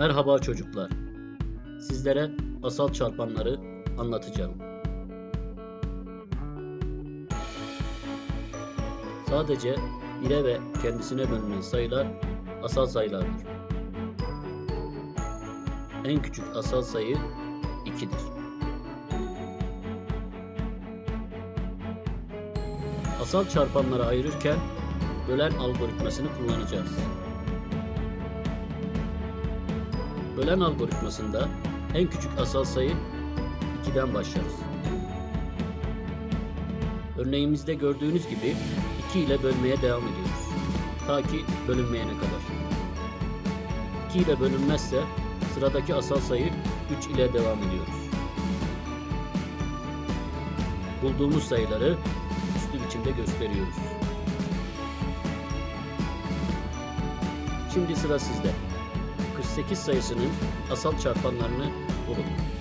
Merhaba çocuklar. Sizlere asal çarpanları anlatacağım. Sadece bire ve kendisine bölünen sayılar asal sayılardır. En küçük asal sayı 2'dir. Asal çarpanları ayırırken bölen algoritmasını kullanacağız. Bölen algoritmasında en küçük asal sayı 2'den başlarız. Örneğimizde gördüğünüz gibi 2 ile bölmeye devam ediyoruz. Ta ki bölünmeyene kadar. 2 ile bölünmezse sıradaki asal sayı 3 ile devam ediyoruz. Bulduğumuz sayıları üslü biçimde gösteriyoruz. Şimdi sıra sizde. 48 sayısının asal çarpanlarını bulun.